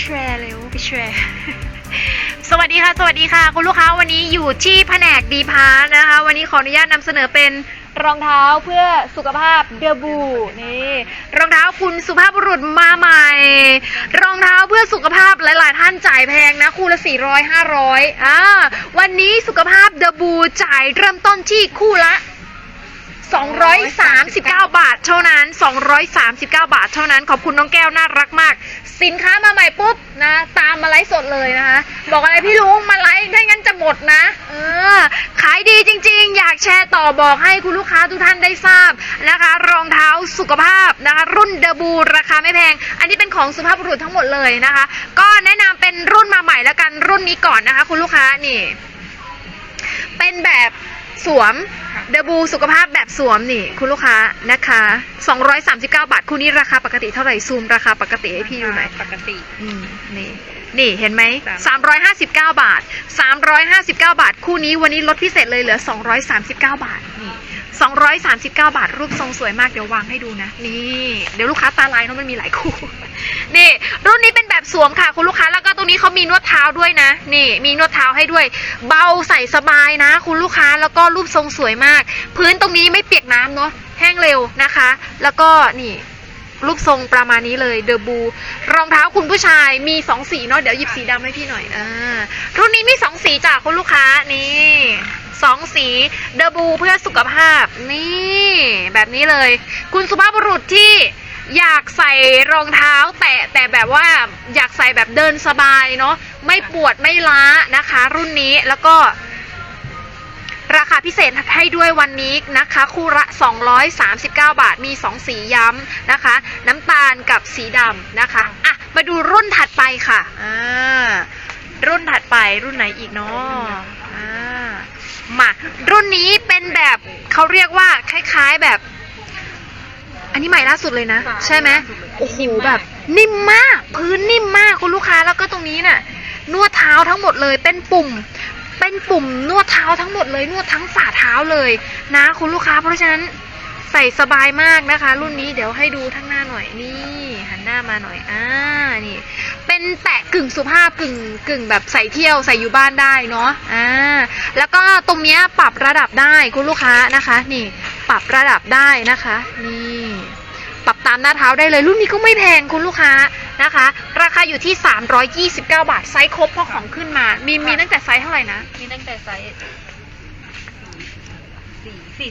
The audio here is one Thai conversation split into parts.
แชร์เร็วไปแชร์ สวัสดีค่ะ สวัสดีค่ะ คุณลูกค้าวันนี้อยู่ที่แผนกดีพานะคะ วันนี้ขออนุญาตนำเสนอเป็นรองเท้าเพื่อสุขภาพเดบูนี่รองเท้าคุณสุภาพบุรุษมาใหม่ รองเท้าเพื่อสุขภาพหลาย ๆ ท่านจ่ายแพงนะคู่ละ 400 500อ่าวันนี้สุขภาพเดบูจ่ายเริ่มต้นที่คู่ละ 239 บาทเท่านั้น 239 บาทเท่านั้น ขอบคุณน้องแก้วน่ารักมาก สินค้ามาใหม่ปุ๊บนะ ตามมาไลฟ์สดเลยนะคะ บอกอะไรพี่ลุงมาไลฟ์ถ้างั้นจะหมดนะ เออ ขายดีจริง ๆ อยากแชร์ต่อบอกให้คุณลูกค้าทุกท่านได้ทราบนะคะ รองเท้าสุขภาพนะคะ รุ่นเดบูราคาไม่แพง อันนี้เป็นของสุภาพบุรุษทั้งหมดเลยนะคะ ก็แนะนำเป็นรุ่นมาใหม่แล้วกันรุ่นนี้ก่อนนะคะ คุณลูกค้านี่ เป็นแบบ สวมเดบูสุขภาพแบบสวมนี่ คุณลูกค้านะคะ 239 บาท คู่นี้ราคาปกติเท่าไหร่ ซูมราคาปกติให้พี่ดูหน่อยปกติอืมนี่นี่เห็นไหมสาม359 บาท 359 บาท คู่นี้วันนี้ลดพิเศษเลยเหลือ 239 บาทนี่ 239 บาท รูปทรงสวยมาก เดี๋ยววางให้ดูนะ นี่ เดี๋ยวลูกค้าตาลายเนาะมันมีหลายคู่ นี่ รุ่นนี้เป็นแบบสวมค่ะ คุณลูกค้า แล้วก็ตรงนี้เขามีนวดเท้าด้วยนะ นี่ มีนวดเท้าให้ด้วย เบาใส่สบายนะ คุณลูกค้า แล้วก็รูปทรงสวยมาก พื้นตรงนี้ไม่เปียกน้ำเนาะ แห้งเร็วนะคะ แล้วก็นี่รูปทรงประมาณนี้เลยเดอะบูรองเท้าคุณผู้ชายมีสองสีเนาะเดี๋ยวหยิบสีดำให้พี่หน่อยอ่ารุ่นนี้มีสองสีจากคุณลูกค้านี่ สองสีเดบูเพื่อสุขภาพ นี่แบบนี้เลย คุณสุภาพบุรุษที่อยากใส่รองเท้า แต่แต่แบบว่าอยากใส่แบบเดินสบายเนาะไม่ปวดไม่ล้านะคะ รุ่นนี้แล้วก็ ราคาพิเศษให้ด้วยวันนี้นะคะ คู่ละ 239 บาทมี 2 สีย้ำนะคะ น้ำตาลกับสีดำนะคะอะมาดูรุ่นถัดไปค่ะอ่ารุ่นถัดไปรุ่นไหนอีกเนาะ มารุ่นนี้เป็นแบบเขาเรียกว่าคล้ายๆแบบ อันนี้ใหม่ล่าสุดเลยนะค่ะใช่ไหมล่าสุดเลยโอ้โหนิ่มมากแบบ นิ่มมาก พื้นนิ่มมากคุณลูกค้าแล้วก็ตรงนี้น่ะ นวดเท้าทั้งหมดเลยเป็นปุ่ม เป็นปุ่มนวดเท้าทั้งหมดเลยนวดทั้งฝ่าเท้าเลยนะ คุณลูกค้าเพราะฉะนั้นใส่สบายมากนะคะ รุ่นนี้เดี๋ยวให้ดูทั้งหน้าหน่อยนี่ หนหน้ามาหน่อย อ่า นี่ เป็นแตะกึ่งสุภาพกึ่งกึ่งแบบใส่เที่ยวใส่อยู่บ้านได้เนาะ อ่า แล้วก็ตรงเนี้ยปรับระดับได้คุณลูกค้านะคะ นี่ ปรับระดับได้นะคะ นี่ ปรับตามหน้าเท้าได้เลย รุ่นนี้ก็ไม่แพงคุณลูกค้านะคะ ราคาอยู่ที่ 329 บาท ไซส์ครบเพราะของขึ้นมา มีมีตั้งแต่ไซส์เท่าไหร่นะ มีตั้งแต่ไซส์ สี่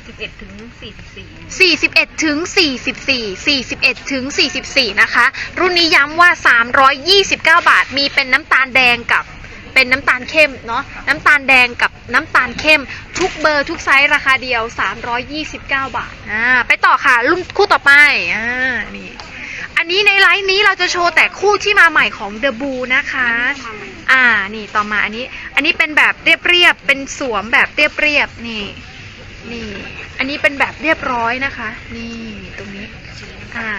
สี่สิบเอ็ดถึงสี่สิบสี่41ถึง44 41ถึง44 นะคะ รุ่นนี้ย้ำว่า 329 บาท มีเป็นน้ำตาลแดงกับเป็นน้ำตาลเข้มเนาะน้ำตาลแดงกับน้ำตาลเข้ม ทุกเบอร์ทุกไซส์ราคาเดียว 329 บาทอ่าไปต่อค่ะ รุ่นคู่ต่อไปอ่านี่อันนี้ในไลฟ์นี้เราจะโชว์แต่คู่ที่มาใหม่ของ The Boo นะคะ อ่านี่ต่อมาอันนี้ อันนี้เป็นแบบเรียบๆเป็นสวมแบบเรียบๆนี่ นี่ อันนี้เป็นแบบเรียบร้อยนะคะ นี่ตรงนี้อ่า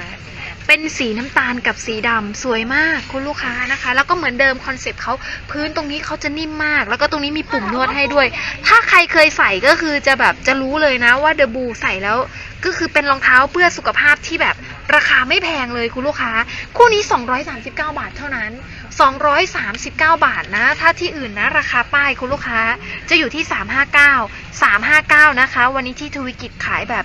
เป็นสีน้ำตาลกับสีดำสวยมากคุณลูกค้านะคะ แล้วก็เหมือนเดิมคอนเซ็ปต์เขาพื้นตรงนี้เขาจะนิ่มมาก แล้วก็ตรงนี้มีปุ่มนวดให้ด้วย ถ้าใครเคยใส่ก็คือจะแบบจะรู้เลยนะว่าเดอะบูใส่แล้ว ก็คือเป็นรองเท้าเพื่อสุขภาพที่แบบ ราคาไม่แพงเลยคุณลูกค้า คู่นี้ 239 บาทเท่านั้น 239 บาทนะ ถ้าที่อื่นนะราคาป้ายคุณลูกค้าจะอยู่ที่ 359 359 นะคะ วันนี้ที่ทวิกิจขายแบบ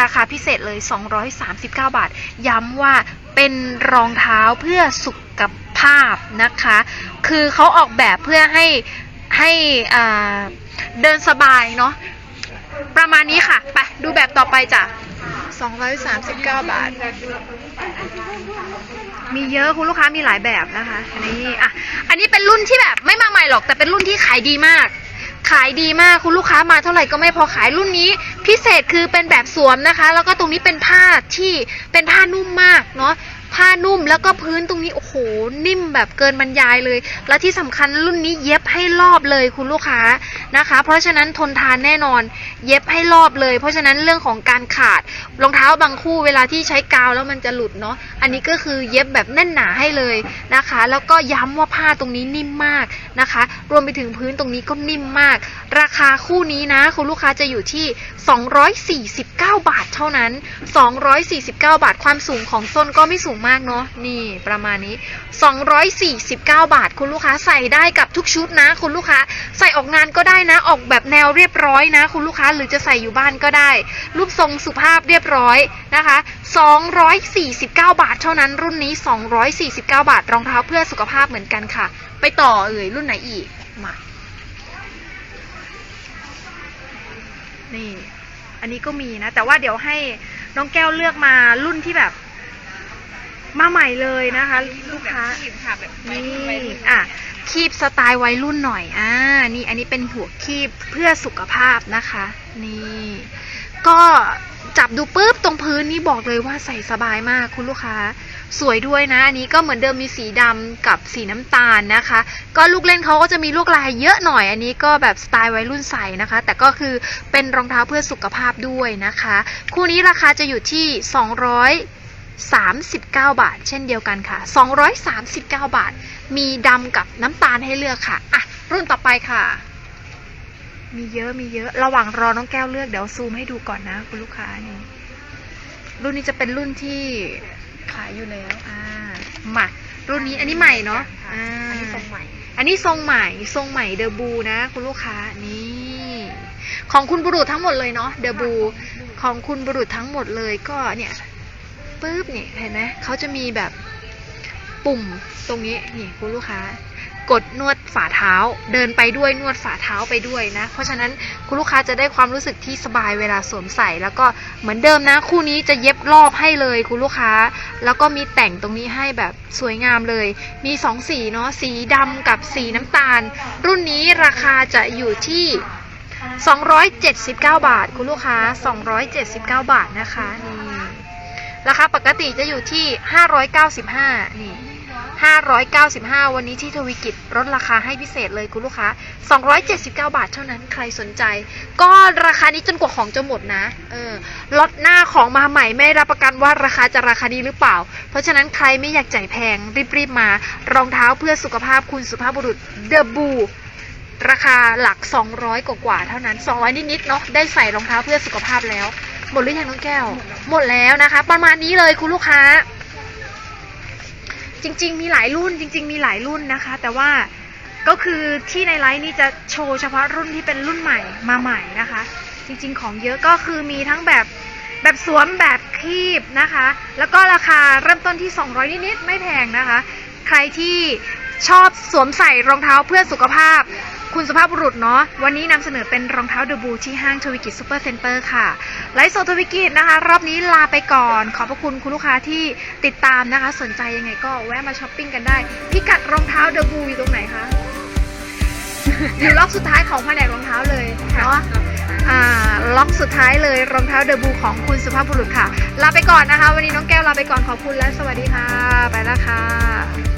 ราคาพิเศษเลย 239 บาท ย้ำว่าเป็นรองเท้าเพื่อสุขภาพนะคะ คือเขาออกแบบเพื่อให้ให้เดินสบายเนาะประมาณนี้ค่ะ ไปดูแบบต่อไปจ้ะ 239 บาท มีเยอะคุณลูกค้ามีหลายแบบนะคะ อันนี้อะ อันนี้เป็นรุ่นที่แบบไม่มาใหม่หรอก แต่เป็นรุ่นที่ขายดีมาก ขายดีมากคุณลูกค้ามาเท่าไหร่ก็ไม่พอขายรุ่นนี้ พิเศษคือเป็นแบบสวมนะคะ แล้วก็ตรงนี้เป็นผ้าที่เป็นผ้านุ่มมากเนาะ ผ้านุ่มแล้วก็พื้นตรงนี้โอ้โหนิ่มแบบเกินบรรยายเลย และที่สำคัญรุ่นนี้เย็บให้รอบเลยคุณลูกค้านะคะ เพราะฉะนั้นทนทานแน่นอน เย็บให้รอบเลย เพราะฉะนั้นเรื่องของการขาดรองเท้าบางคู่เวลาที่ใช้กาวแล้วมันจะหลุดเนาะอันนี้ก็คือเย็บแบบแน่นหนาให้เลยนะคะ แล้วก็ย้ำว่าผ้าตรงนี้นิ่มมากนะคะ รวมไปถึงพื้นตรงนี้ก็นิ่มมาก ราคาคู่นี้นะ คุณลูกค้าจะอยู่ที่ 249 บาทเท่านั้น 249 บาทความสูงของส้นก็ไม่สูงมากเนาะนี่ประมาณนี้ 249 บาท คุณลูกค้าใส่ได้กับทุกชุดนะ คุณลูกค้าใส่ออกงานก็ได้นะ ออกแบบแนวเรียบร้อยนะ คุณลูกค้าหรือจะใส่อยู่บ้านก็ได้ รูปทรงสุภาพเรียบร้อยนะคะ 249 บาทเท่านั้นรุ่นนี้ 249 บาทรองเท้าเพื่อสุขภาพเหมือนกันค่ะ ไปต่อเอ่ยรุ่นไหนอีกมา นี่ อันนี้ก็มีนะ แต่ว่าเดี๋ยวให้น้องแก้วเลือกมารุ่นที่แบบ มาใหม่เลยนะคะ ลูกค้าขีบค่ะแบบนี่วัยรุ่นอะคีบสไตล์วัยรุ่นหน่อย อ่า นี่อันนี้เป็นหัวคีบเพื่อสุขภาพนะคะ นี่ ก็จับดูปุ๊บตรงพื้นนี่บอกเลยว่าใส่สบายมากคุณลูกค้า สวยด้วยนะ อันนี้ก็เหมือนเดิมมีสีดำกับสีน้ำตาลนะคะ ก็ลูกเล่นเขาก็จะมีลวดลายเยอะหน่อย อันนี้ก็แบบสไตล์วัยรุ่นใส่นะคะ แต่ก็คือเป็นรองเท้าเพื่อสุขภาพด้วยนะคะ คู่นี้ราคาจะอยู่ที่239 บาท เช่นเดียวกันค่ะ 239 บาท มีดำกับน้ำตาลให้เลือกค่ะ อะ รุ่นต่อไปค่ะ มีเยอะมีเยอะ ระหว่างรอน้องแก้วเลือกเดี๋ยวซูมให้ดูก่อนนะ คุณลูกค้านี่ รุ่นนี้จะเป็นรุ่นที่ ขายอยู่แล้ว อ่ามารุ่นนี้อันนี้ใหม่เนาะอ่าอันนี้ทรงใหม่ อันนี้ทรงใหม่ ทรงใหม่เดอะบูนะ คุณลูกค้า นี่ ของคุณบุรุษทั้งหมดเลยเนาะ เดอะบู ของคุณบุรุษทั้งหมดเลยก็เนี่ยปุ๊บเนี่ยเห็นไหมเขาจะมีแบบปุ่มตรงนี้นี่คุณลูกค้า กดนวดฝ่าเท้า เดินไปด้วยนวดฝ่าเท้าไปด้วยนะ เพราะฉะนั้นคุณลูกค้าจะได้ความรู้สึกที่สบายเวลาสวมใส่ แล้วก็เหมือนเดิมนะ คู่นี้จะเย็บรอบให้เลยคุณลูกค้า แล้วก็มีแต่งตรงนี้ให้แบบสวยงามเลย มีสองสีเนาะสีดำกับสีน้ำตาล รุ่นนี้ราคาจะอยู่ที่ 279 บาท คุณลูกค้า 279 บาทนะคะนี่ราคาปกติจะอยู่ที่ 595นี่ 595 วันนี้ที่ทวิกิจลดราคาให้พิเศษเลยคุณลูกค้า 279 บาทเท่านั้นใครสนใจ ก็ราคานี้จนกว่าของจะหมดนะเออลดหน้าของมาใหม่ไม่รับประกันว่าราคาจะราคาดีหรือเปล่า เพราะฉะนั้นใครไม่อยากจ่ายแพงรีบๆมา รองเท้าเพื่อสุขภาพคุณสุภาพบุรุษเดอะบูราคาหลัก 200 กว่ากว่าๆเท่านั้น 200 นิดๆเนาะได้ใส่รองเท้าเพื่อสุขภาพแล้ว หมดหรือยังน้องแก้ว หมดแล้วนะคะ ประมาณนี้เลยคุณลูกค้า จริง ๆ มีหลายรุ่นจริง ๆ มีหลายรุ่นนะคะ แต่ว่าก็คือที่ในไลฟ์นี่จะโชว์เฉพาะรุ่นที่เป็นรุ่นใหม่มาใหม่นะคะ จริง ๆ ของเยอะก็คือมีทั้งแบบแบบสวมแบบคีบนะคะ แล้วก็ราคาเริ่มต้นที่ 200 นิดๆไม่แพงนะคะ ใครที่ชอบสวมใส่รองเท้าเพื่อสุขภาพ คุณสุภาพบุรุษเนาะวันนี้นำเสนอเป็นรองเท้าเดอะบูที่ห้างทวิกิจซูเปอร์เซ็นเตอร์ค่ะไลฟ์โซทวิกิจนะคะ รอบนี้ลาไปก่อน ขอบพระคุณคุณลูกค้าที่ติดตามนะคะ สนใจยังไงก็แวะมาช้อปปิ้งกันได้ พิกัดรองเท้าเดอะบูอยู่ตรงไหนคะอยู่ล็อกสุดท้ายของแผนกรองเท้าเลยเนาะอ่าล็อกสุดท้ายเลยรองเท้าเดอะบูของคุณสุภาพบุรุษค่ะ ลาไปก่อนนะคะ วันนี้น้องแก้วลาไปก่อนขอบคุณและสวัสดีค่ะ ไปแล้วค่ะ